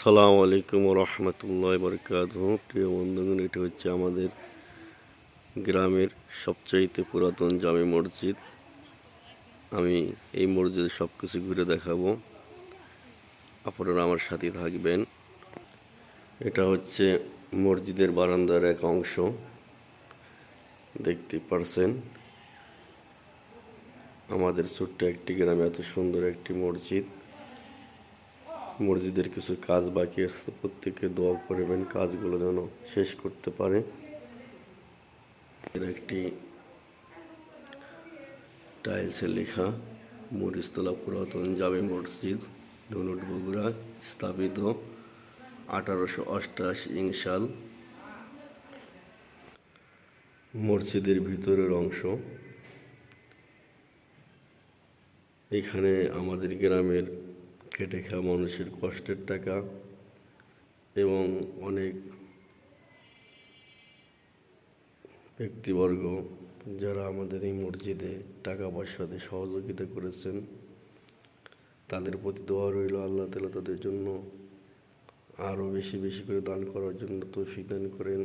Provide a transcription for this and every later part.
সালাম আলাইকুম রহমতুল্লাহ বরকাত প্রিয় বন্ধুগণ, এটি হচ্ছে আমাদের গ্রামের সবচাইতে পুরাতন জামে মসজিদ। আমি এই মসজিদে সব কিছু ঘুরে দেখাবো। আপনারা আমার সাথে থাকবেন। এটা হচ্ছে মসজিদের বারান্দার এক অংশ। দেখতে পারছেন? আমাদের ছোট্ট একটি গ্রামে এত সুন্দর একটি মসজিদ। মসজিদের কিছু কাজ বাকি আছে প্রত্যেকে দোয়া করবেন কাজগুলো যেন শেষ করতে পারে। এর একটি টাইলসে লেখা, মরিচতলা পুরাতন জামে মসজিদ ধনুট বগুড়া স্থাপিত আঠারোশো অষ্টাশি ইংসাল মসজিদের ভিতরের অংশ। এখানে আমাদের গ্রামের খেটে খাওয়া মানুষের কষ্টের টাকা এবং অনেক ব্যক্তিবর্গ যারা আমাদের এই মসজিদে টাকা পয়সা দিয়ে সহযোগিতা করেছেন, তাদের প্রতি দোয়া রইল। আল্লাহ তালা তাদের জন্য আরও বেশি বেশি করে দান করার জন্য তৌফিক দান করেন।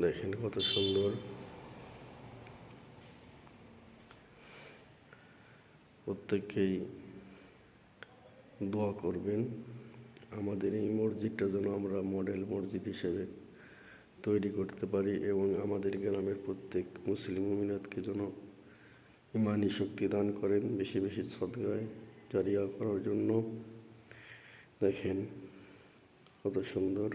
দেখেন কত সুন্দর। প্রত্যেককেই দোয়া করবেন। আমাদের এই মসজিদটা যেন আমরা মডেল মসজিদ হিসেবে তৈরি করতে পারি এবং আমাদের গ্রামের প্রত্যেক মুসলিম মিনাতকে যেন ইমানি শক্তি দান করেন, বেশি বেশি সদগায় জারিয়া করার জন্য। দেখেন কত সুন্দর।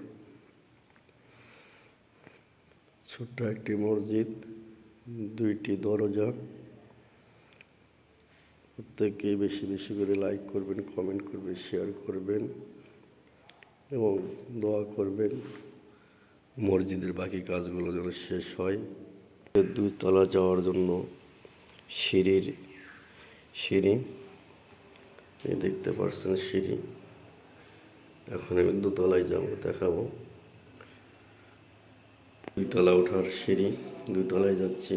ছোট্ট একটি মসজিদ, দুইটি দরজা। প্রত্যেকে বেশি বেশি করে লাইক করবেন কমেন্ট করবেন শেয়ার করবেন এবং দোয়া করবেন। মসজিদের বাকি কাজগুলো যেন শেষ হয়। দুই তলা যাওয়ার জন্য সিঁড়ির সিঁড়ি। দেখতে পাচ্ছেন সিঁড়ি। এখন আমি দুতলায় যাব, দেখাবো। দুইতলা ওঠার সিঁড়ি, দুতলায় যাচ্ছি।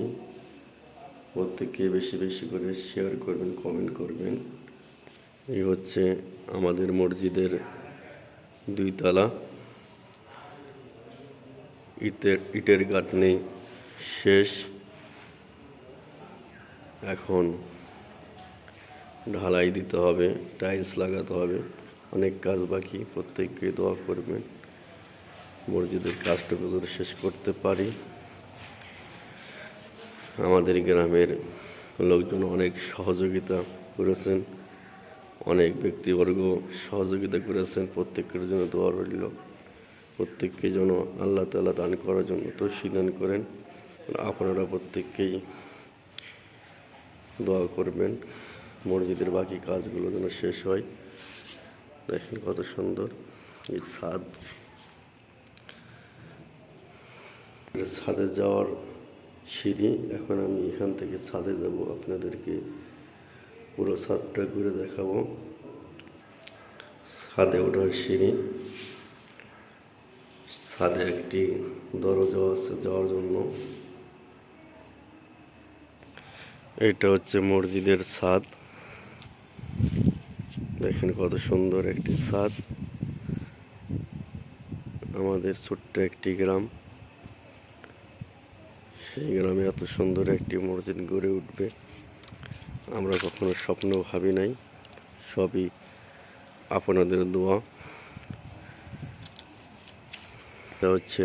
প্রত্যেককে বেশি বেশি করে শেয়ার করবেন কমেন্ট করবেন। এই হচ্ছে আমাদের মসজিদের দুই তালা। ইটের ইটের গাঁথনি শেষ। এখন ঢালাই দিতে হবে টাইলস লাগাতে হবে। অনেক কাজ বাকি, প্রত্যেককে দোয়া করবেন। মসজিদের কাজটুকু শেষ করতে পারি। আমাদের গ্রামের লোকজন অনেক সহযোগিতা করেছেন, অনেক ব্যক্তিবর্গ সহযোগিতা করেছেন, প্রত্যেকের জন্য দোয়া রইল, প্রত্যেককে যেন আল্লাহ তালা দান করার জন্য তো দান করেন। আপনারা প্রত্যেককেই দোয়া করবেন, মসজিদের বাকি কাজগুলো যেন শেষ হয়। দেখেন কত সুন্দর এই ছাদ। ছাদে যাওয়ার সিঁড়ি, এখন আমি এখান থেকে ছাদে যাব, আপনাদেরকে পুরো ছাদটা ঘুরে দেখাবো। ছাদে ওঠার সিঁড়ি। ছাদে একটি দরজা আছে যাওয়ার জন্য। এটা হচ্ছে মসজিদের ছাদ। দেখেন কত সুন্দর একটি ছাদ। আমাদের ছোট্ট একটি গ্রাম। সেই গ্রামে এত সুন্দর একটি মসজিদ গড়ে উঠবে। আমরা কখনো স্বপ্ন ভাবি নাই। সবই আপনাদের দোয়া। এটা হচ্ছে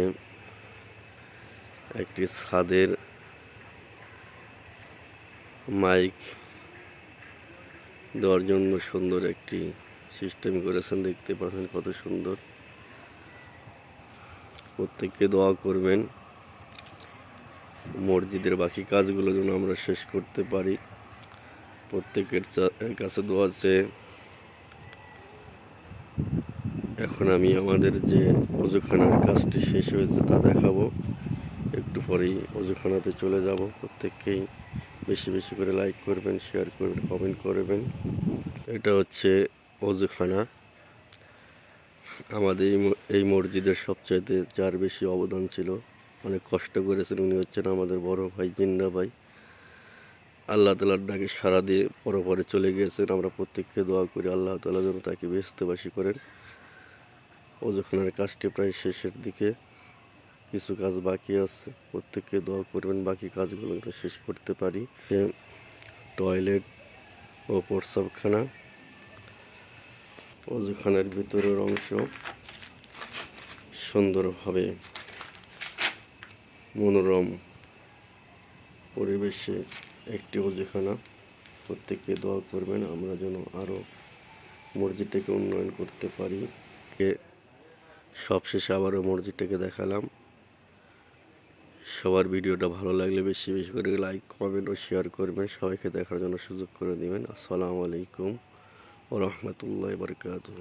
একটি ছাদের মাইক। দেওয়ার জন্য সুন্দর একটি সিস্টেম করেছেন। দেখতে পাচ্ছেন কত সুন্দর। প্রত্যেককে দোয়া করবেন। মসজিদের বাকি কাজগুলো যেন আমরা শেষ করতে পারি। প্রত্যেকের কাছে দোয়া আছে এখন আমি আমাদের যে অজুখানার কাজটি শেষ হয়েছে তা দেখাবো। একটু পরেই অজুখানাতে চলে যাব। প্রত্যেককেই বেশি বেশি করে লাইক করবেন শেয়ার করবেন কমেন্ট করবেন। এটা হচ্ছে অজুখানা। আমাদের এই মসজিদের সবচাইতে যার বেশি অবদান ছিল অনেক কষ্ট করেছেন। উনি হচ্ছেন আমাদের বড় ভাই জিন্না ভাই। আল্লাহ তালার ডাকে সারা দিয়ে পরপরে চলে গিয়েছেন। আমরা প্রত্যেককে দোয়া করি, আল্লাহ তালা যেন তাকে ব্যস্তবাসী করেন। অজুখানের কাজটি প্রায় শেষের দিকে। কিছু কাজ বাকি আছে, প্রত্যেককে দোয়া করবেন, বাকি কাজগুলো যেন শেষ করতে পারি। টয়লেট ও প্রস্রাবখানা অজুখানের ভিতরের অংশ সুন্দরভাবে মনোরম পরিবেশে একটি অজুখানা। প্রত্যেককে দোয়া করবেন, আমরা যেন আরও মসজিদটাকে উন্নয়ন করতে পারি। সবশেষে আবারও মসজিদটাকে দেখালাম। সবার ভিডিওটা ভালো লাগলে বেশি বেশি করে লাইক কমেন্ট ও শেয়ার করবেন। সবাইকে দেখার জন্য সুযোগ করে দিবেন। আসসালামু আলাইকুম ও রহমতুল্লাহ বরকাতুহ।